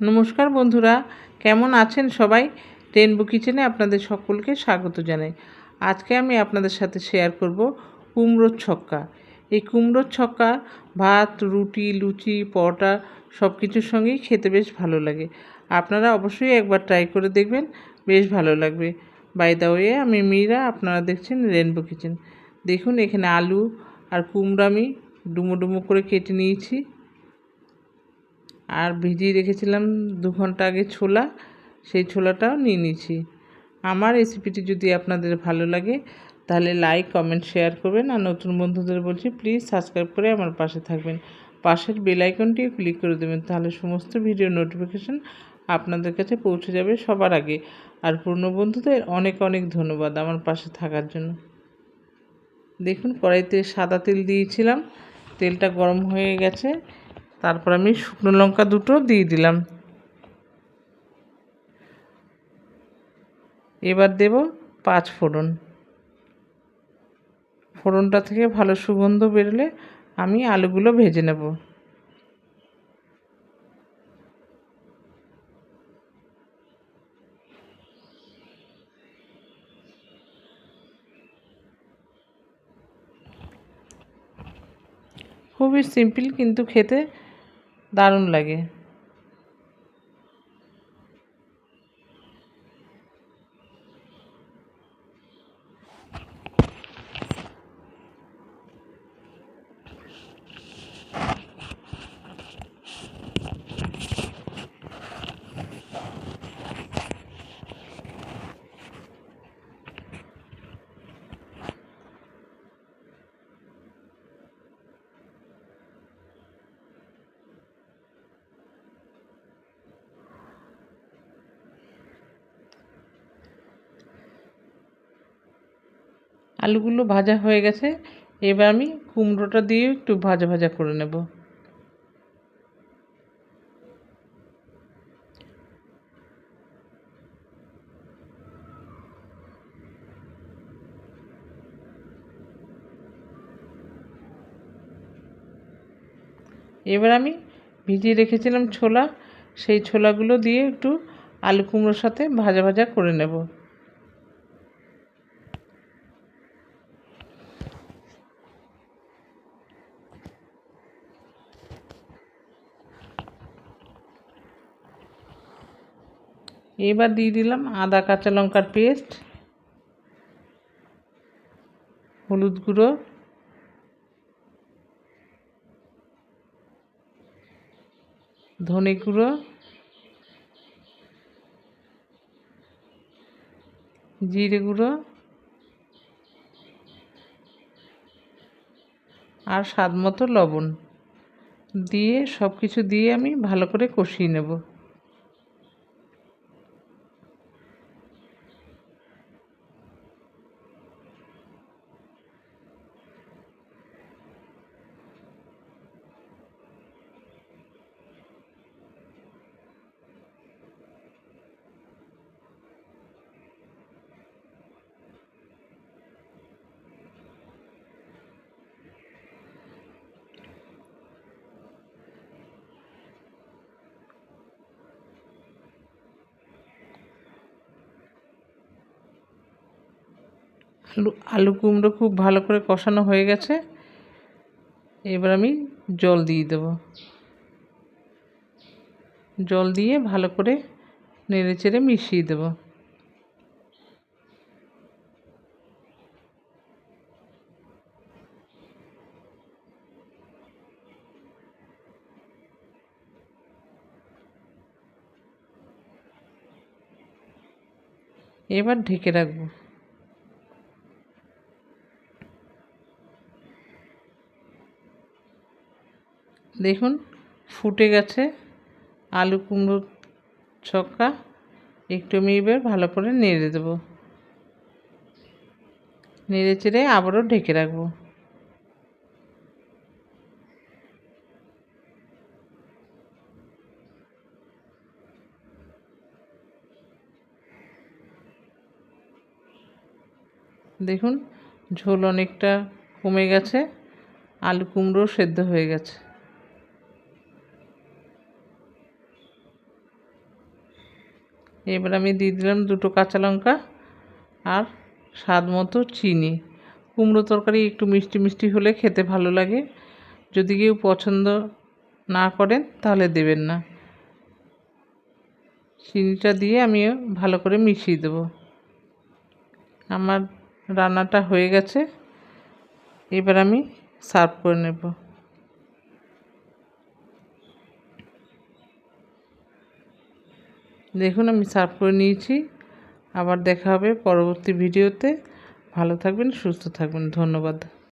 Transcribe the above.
নমস্কার বন্ধুরা, কেমন আছেন সবাই? রেনবো কিচেনে আপনাদের সকলকে স্বাগত জানাই। আজকে আমি আপনাদের সাথে শেয়ার করব কুমড়োর ছক্কা। এই কুমড়োর ছক্কা ভাত, রুটি, লুচি, পরোটা সব কিছুর সঙ্গেই খেতে বেশ ভালো লাগে। আপনারা অবশ্যই একবার ট্রাই করে দেখবেন, বেশ ভালো লাগবে। বাই দা ওয়ে আমি মীরা, আপনারা দেখছেন রেনবো কিচেন দেখুন, এখানে আলু আর কুমড়ো আমি ডুমো ডুমো করে কেটে নিয়েছি। আর ভিজিয়ে রেখেছিলাম দু ঘণ্টা আগে ছোলা, সেই ছোলাটাও নিয়ে নিয়েছি। আমার রেসিপিটি যদি আপনাদের ভালো লাগে, তাহলে লাইক কমেন্ট শেয়ার করবেন। আর নতুন বন্ধুদের বলছি প্লিজ সাবস্ক্রাইব করে আমার পাশে থাকবেন। পাশের বেল ক্লিক করে দেবেন, তাহলে সমস্ত ভিডিও নোটিফিকেশান আপনাদের কাছে পৌঁছে যাবে সবার আগে। আর পুরনো বন্ধুদের অনেক অনেক ধন্যবাদ আমার পাশে থাকার জন্য। দেখুন, কড়াইতে সাদা তেল দিয়েছিলাম, তেলটা গরম হয়ে গেছে। তারপর আমি শুকনো লঙ্কা দুটো দিয়ে দিলাম। এবার দেব পাঁচ ফোড়ন। ফোড়নটা থেকে ভালো সুগন্ধ বেরোলে আমি আলুগুলো ভেজে নেব। খুবই সিম্পল কিন্তু খেতে দারুণ লাগে। আলুগুলো ভাজা হয়ে গেছে। এবার আমি কুমড়োটা দিয়ে একটু ভাজা ভাজা করে নেব। এবার আমি ভিজিয়ে রেখেছিলাম ছোলা। সেই ছোলাগুলো দিয়ে একটু আলু কুমড়োর সাথে ভাজা ভাজা করে নেব। এবার দিয়ে দিলাম আদা, কাঁচা লঙ্কার পেস্ট, হলুদ গুঁড়ো, ধনে গুঁড়ো, জিরে গুঁড়ো আর স্বাদ মতো লবণ। দিয়ে সব কিছু দিয়ে আমি ভালো করে কষিয়ে নেব। আলু আলু কুমড়ো খুব ভালো করে কষানো হয়ে গেছে। এবার আমি জল দিয়ে দেব। জল দিয়ে ভালো করে নেড়ে চেড়ে মিশিয়ে দেব। এবার ঢেকে রাখব। দেখুন, ফুটে গেছে আলু কুমড়ো ছক্কা। একটু আমি এবার ভালো করে নেড়ে দেবো। নেড়ে চেড়ে আবারও ঢেকে রাখব। দেখুন, ঝোল অনেকটা কমে গেছে, আলু কুমড়ো সেদ্ধ হয়ে গেছে। এবার আমি দিয়ে দিলাম দুটো কাঁচা লঙ্কা আর স্বাদ মতো চিনি। কুমড়ো তরকারি একটু মিষ্টি মিষ্টি হলে খেতে ভালো লাগে। যদি কেউ পছন্দ না করেন তাহলে দেবেন না। চিনিটা দিয়ে আমি ভালো করে মিশিয়ে দেবো। আমার রান্নাটা হয়ে গেছে। এবার আমি সার্ভ করে নেব। দেখুন, আমি সার্ভ করে নিয়েছি। আবার দেখা হবে পরবর্তী ভিডিওতে। ভালো থাকবেন, সুস্থ থাকবেন। ধন্যবাদ।